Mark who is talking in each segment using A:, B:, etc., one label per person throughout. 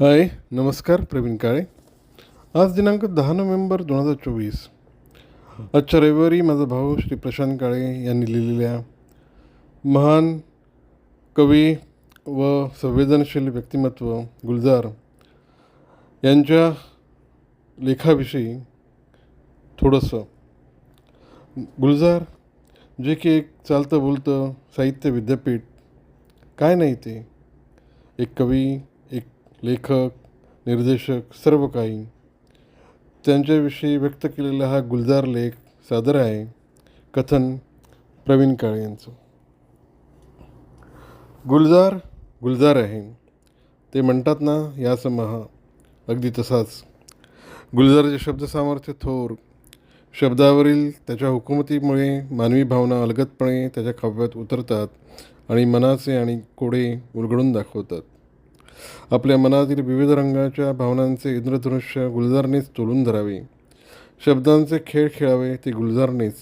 A: हाय नमस्कार प्रवीण काळे. आज दिनांक दहा नोव्हेंबर दोन हजार चोवीस. आजच्या रविवारी माझा भाऊ श्री प्रशांत काळे यांनी लिहिलेल्या महान कवी व संवेदनशील व्यक्तिमत्व गुलजार यांच्या लेखाविषयी थोडंसं. गुलजार जे की एक चालतं बोलतं साहित्य विद्यापीठ काय नाही ते. एक कवी लेखक निर्देशक सर्व काही. त्यांच्याविषयी व्यक्त केलेला हा गुलजार लेख सादर आहे. कथन प्रवीण काळे यांचं. गुलजार गुलजार आहे. ते म्हणतात ना यासमहा अगदी तसाच. गुलजारचे शब्द सामर्थ्य थोर. शब्दावरील त्याच्या हुकुमतीमुळे मानवी भावना अलगदपणे त्याच्या काव्यात उतरतात आणि मनाचे आणि कोडे उलगडून दाखवतात. आपल्या मनातील विविध रंगाच्या भावनांचे इंद्रधनुष्य गुलजारनेच तोलून धरावे. शब्दांचे खेळ खेळावे ते गुलजारनेच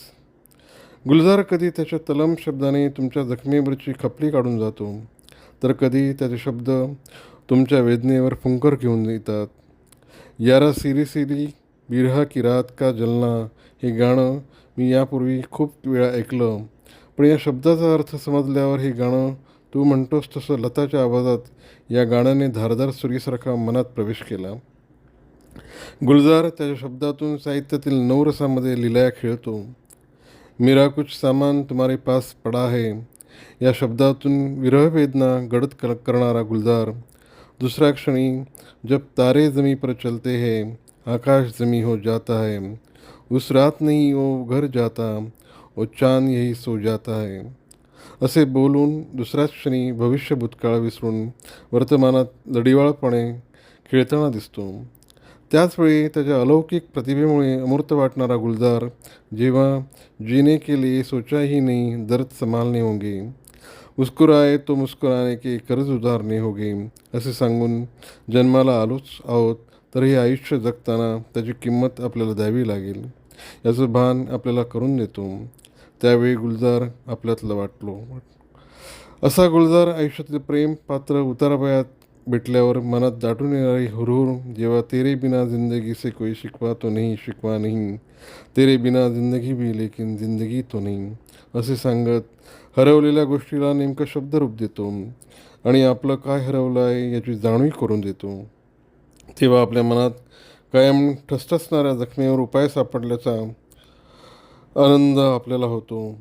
A: गुलजार कधी त्याच्या तलम शब्दाने तुमच्या जखमेवरची खपली काढून जातो. तर कधी त्याचे शब्द तुमच्या वेदनेवर फुंकर घेऊन येतात. यारा सिरी सिरी बिरहा की रात का जलना हे गाणं मी यापूर्वी खूप वेळा ऐकलं. पण या शब्दाचा अर्थ समजल्यावर हे गाणं तू म्हणतोस तसं लताच्या आवाजात या गाण्याने धारदार सुरीसारखा मनात प्रवेश केला. गुलजार त्याच्या शब्दातून साहित्यातील नवरसामध्ये लिलाया खेळतो. मेरा कुछ सामान तुम्हारे पास पडा है. या शब्दातून विरहवेदना गडद कर करणारा गुलजार दुसऱ्या क्षणी जब तारे जमी पर चलते है आकाश जमी हो जाता है। उस रात नहीं वो घर जाता वो चांद यही सो जाता है। असे बोलून दुसऱ्याच क्षणी भविष्य भूतकाळ विसरून वर्तमानात लढिवाळपणे खेळताना दिसतो. त्याचवेळी त्याच्या अलौकिक प्रतिभेमुळे अमूर्त वाटणारा गुलजार जेव्हा जीने के लिए सोचा ही नहीं दर्द संभालणे होंगे. मुस्कुराए तो मुस्कुराने के कर्ज उधारणे होगे असे सांगून जन्माला आलोच आहोत तर हे आयुष्य जगताना त्याची किंमत आपल्याला द्यावी लागेल. याचं भान आपल्याला करून देतो. त्यावेळी गुलजार आपल्यातलं वाटलो. असा गुलजार आयुष्यातील प्रेम पात्र उतारावयात भेटल्यावर मनात दाटून येणारी हुरहुर जेव्हा तेरे बिना जिंदगी से कोई शिकवा तो नाही शिकवा नाही. तेरे बिना जिंदगी भी लेकिन जिंदगी तो नाही. असे सांगत हरवलेल्या गोष्टीला नेमकं शब्दरूप देतो आणि आपलं काय हरवलं आहे याची जाणीव करून देतो. तेव्हा आपल्या मनात कायम ठसठसणाऱ्या जखमेवर उपाय सापडल्याचा आनंद आपल्याला होतो.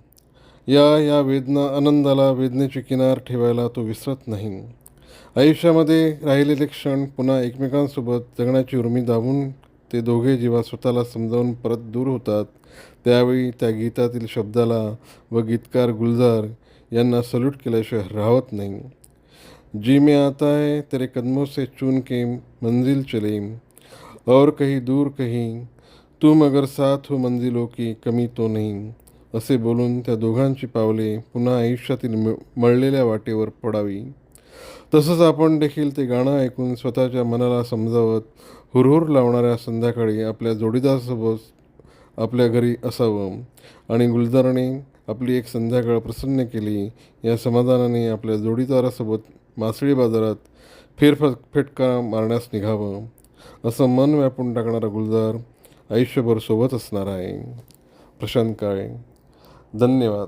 A: या या वेदना आनंदाला वेदनेची किनार ठेवायला तो विसरत नाही. आयुष्यामध्ये राहिलेले क्षण पुन्हा एकमेकांसोबत जगण्याची उर्मी दाबून ते दोघे जेव्हा स्वतःला समजावून परत दूर होतात त्यावेळी त्या गीतातील शब्दाला व गीतकार गुलजार यांना सल्यूट केल्याशिवाय राहत नाही. जी में आता है तेरे कदमों से चून के मंजिल चले. और कहीं दूर कहीं तुम अगर साथ हो मंजिलो की कमी तो नाही। असे बोलून त्या दोघांची पावले पुन्हा आयुष्यातील म मळलेल्या वाटेवर पडावी. तसंच आपण देखील ते गाणं ऐकून स्वतःच्या मनाला समजावत हुरहुर लावणाऱ्या संध्याकाळी आपल्या जोडीदारासोबत आपल्या घरी असावं. आणि गुलजारने आपली एक संध्याकाळ प्रसन्न केली. या समाधानाने आपल्या जोडीदारासोबत मासळी बाजारात फेरफ फेटका मारण्यास निघावं. असं मन व्यापून टाकणारा गुलजार आयुष्यभर सोबत असणार आहे. प्रशांत काळे धन्यवाद.